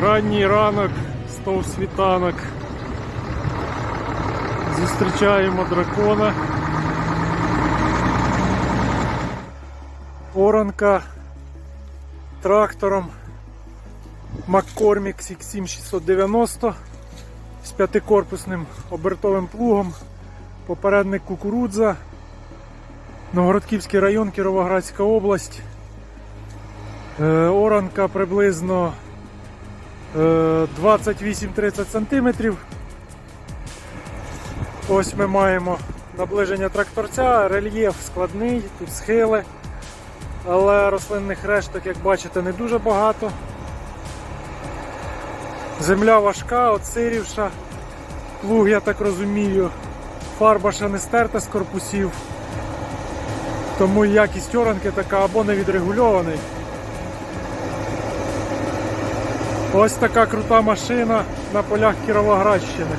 Ранній ранок, стов світанок. Зустрічаємо дракона. Оранка трактором McCormick X7690 з п'ятикорпусним обертовим плугом. Попередник кукурудза. Новгородківський район, Кіровоградська область. Е, Оранка приблизно 28-30 см. Ось ми маємо наближення тракторця, рельєф складний, тут схили, але рослинних решток, як бачите, не дуже багато. Земля важка, отсирівша. Плуг, я так розумію, фарба ще не стерта з корпусів. Тому якість оранки така або не відрегульований. Ось така крута машина на полях Кіровоградщини.